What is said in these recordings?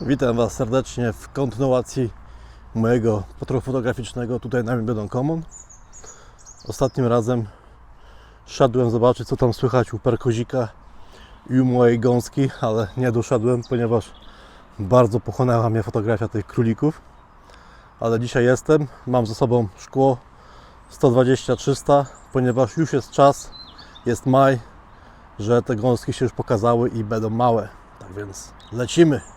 Witam Was serdecznie w kontynuacji mojego patrolu fotograficznego tutaj na Wimbledon Common. Ostatnim razem szedłem zobaczyć co tam słychać u perkozika i u mojej gąski, ale nie doszedłem, ponieważ bardzo pochłonęła mnie fotografia tych królików. Ale dzisiaj jestem, mam ze sobą szkło 120-300, ponieważ już jest czas, jest maj, że te gąski się już pokazały i będą małe. Tak więc lecimy!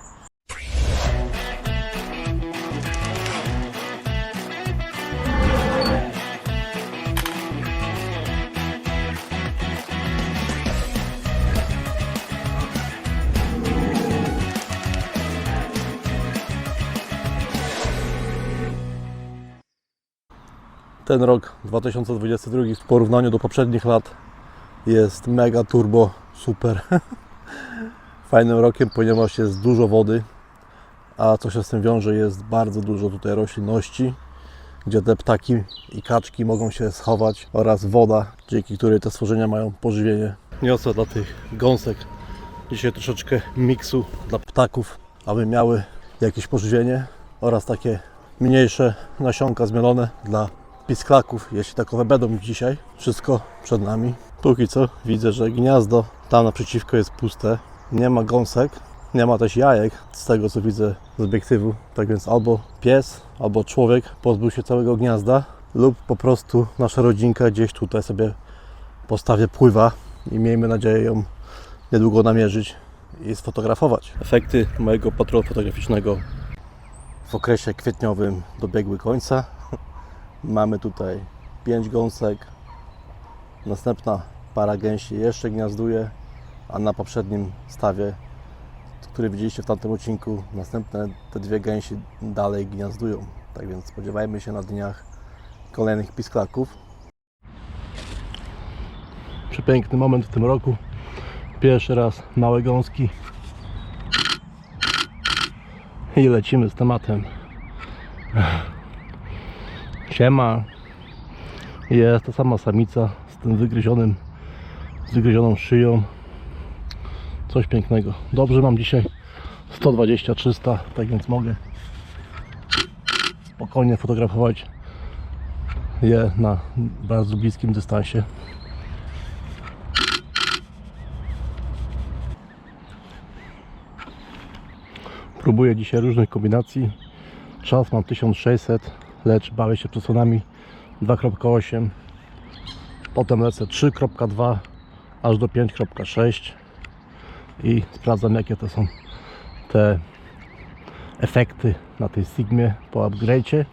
Ten rok 2022 w porównaniu do poprzednich lat jest mega turbo super fajnym rokiem, ponieważ jest dużo wody, a co się z tym wiąże, jest bardzo dużo tutaj roślinności, gdzie te ptaki i kaczki mogą się schować oraz woda, dzięki której te stworzenia mają pożywienie. Niosę dla tych gąsek dzisiaj troszeczkę miksu dla ptaków, aby miały jakieś pożywienie oraz takie mniejsze nasionka zmielone dla pisklaków, jeśli takowe będą dzisiaj. Wszystko przed nami. Póki co widzę, że gniazdo tam naprzeciwko jest puste. Nie ma gąsek, nie ma też jajek, z tego co widzę z obiektywu. Tak więc albo pies, albo człowiek pozbył się całego gniazda, lub po prostu nasza rodzinka gdzieś tutaj sobie po stawie pływa i miejmy nadzieję ją niedługo namierzyć i sfotografować. Efekty mojego patrolu fotograficznego w okresie kwietniowym dobiegły końca. Mamy tutaj 5 gąsek. Następna para gęsi jeszcze gniazduje, a na poprzednim stawie, który widzieliście w tamtym odcinku, następne te dwie gęsi dalej gniazdują. Tak więc spodziewajmy się na dniach kolejnych pisklaków. Przepiękny moment w tym roku. Pierwszy raz małe gąski. I lecimy z tematem. Siema. Jest ta sama samica z tym wygryzionym, wygryzioną szyją. Coś pięknego. Dobrze mam dzisiaj 120-300, tak więc mogę spokojnie fotografować je na bardzo bliskim dystansie. Próbuję dzisiaj różnych kombinacji. Czas mam 1600, lecz bawię się przesłonami 2.8. Potem lecę 3.2 aż do 5.6 i sprawdzam jakie to są te efekty na tej Sigmie po upgrade'cie.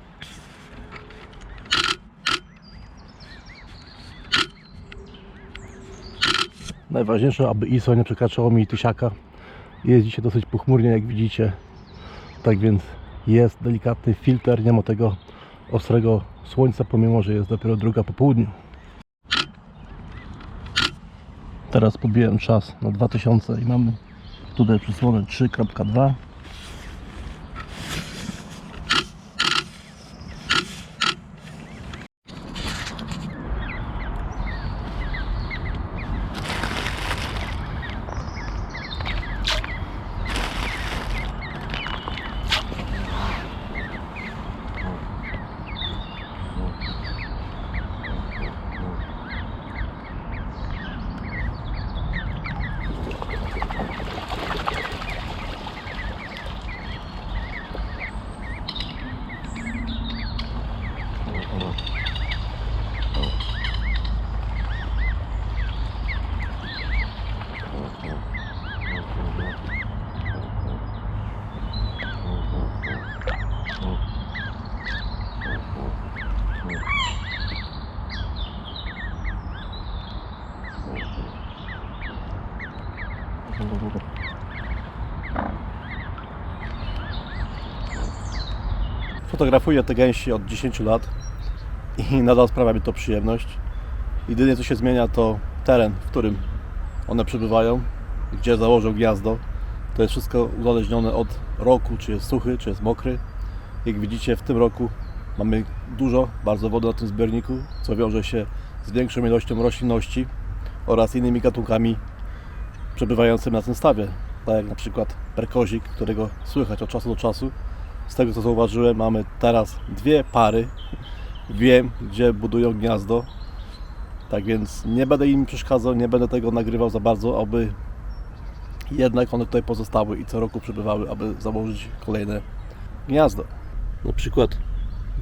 Najważniejsze, aby ISO nie przekraczało mi tysiaka. Jest dzisiaj dosyć pochmurnie, jak widzicie. Tak więc jest delikatny filtr, nie ma tego ostrego słońca, pomimo że jest dopiero druga po południu. Teraz pobiłem czas na 2000 i mamy tutaj przysłonę 3.2. Fotografuję te gęsi od 10 lat i nadal sprawia mi to przyjemność. Jedynie co się zmienia to teren, w którym one przebywają, gdzie założą gniazdo. To jest wszystko uzależnione od roku, czy jest suchy, czy jest mokry. Jak widzicie w tym roku mamy dużo, bardzo wody na tym zbiorniku, co wiąże się z większą ilością roślinności oraz innymi gatunkami przebywającymi na tym stawie. tak jak na przykład perkozik, którego słychać od czasu do czasu. Z tego co zauważyłem, mamy teraz dwie pary. Wiem, gdzie budują gniazdo. Tak więc nie będę im przeszkadzał, nie będę tego nagrywał za bardzo, aby jednak one tutaj pozostały i co roku przybywały, aby założyć kolejne gniazdo. Na przykład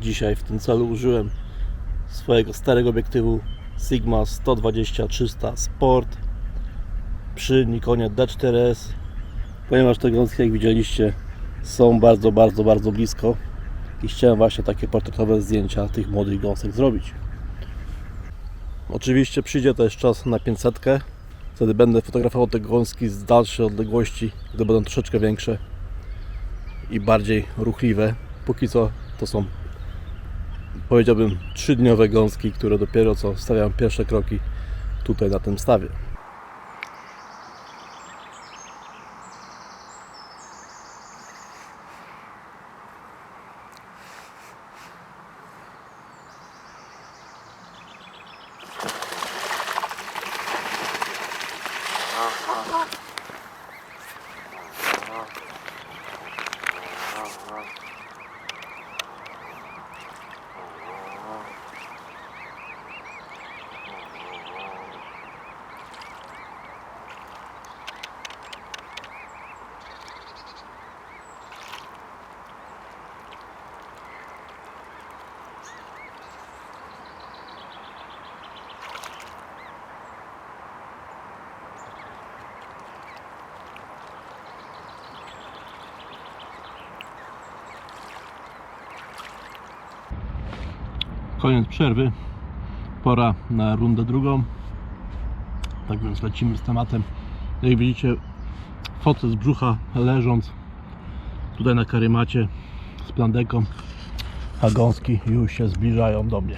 dzisiaj w tym celu użyłem swojego starego obiektywu Sigma 120-300 Sport przy Nikonie D4S ponieważ te gąski jak widzieliście są bardzo, bardzo, bardzo blisko i chciałem właśnie takie portretowe zdjęcia tych młodych gąsek zrobić. Oczywiście przyjdzie też czas na 500. Wtedy będę fotografował te gąski z dalszej odległości, gdy będą troszeczkę większe i bardziej ruchliwe. Póki co to są powiedziałbym trzydniowe gąski, które dopiero co stawiają pierwsze kroki tutaj na tym stawie. Koniec przerwy. Pora na rundę drugą. Tak więc lecimy z tematem. Jak widzicie, fotę z brzucha leżąc tutaj na karymacie z plandeką, a gąski już się zbliżają do mnie.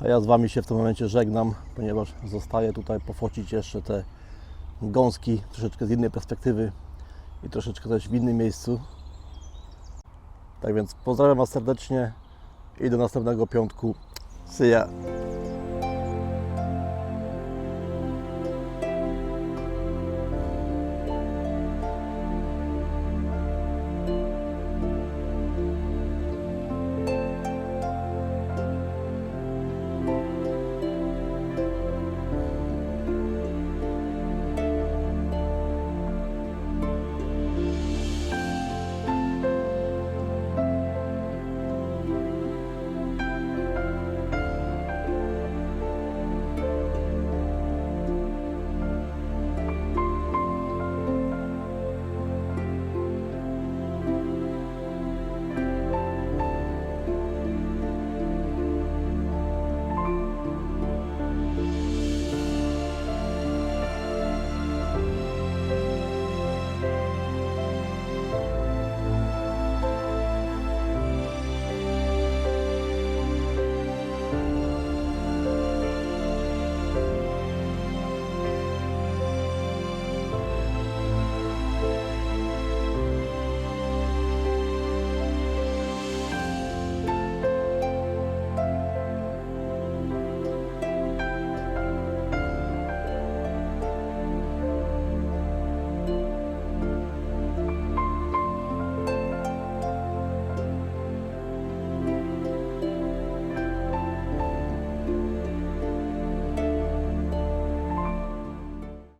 A ja z Wami się w tym momencie żegnam, ponieważ zostaję tutaj pofocić jeszcze te gąski troszeczkę z innej perspektywy i troszeczkę też w innym miejscu. Tak więc pozdrawiam Was serdecznie i do następnego piątku. See ya!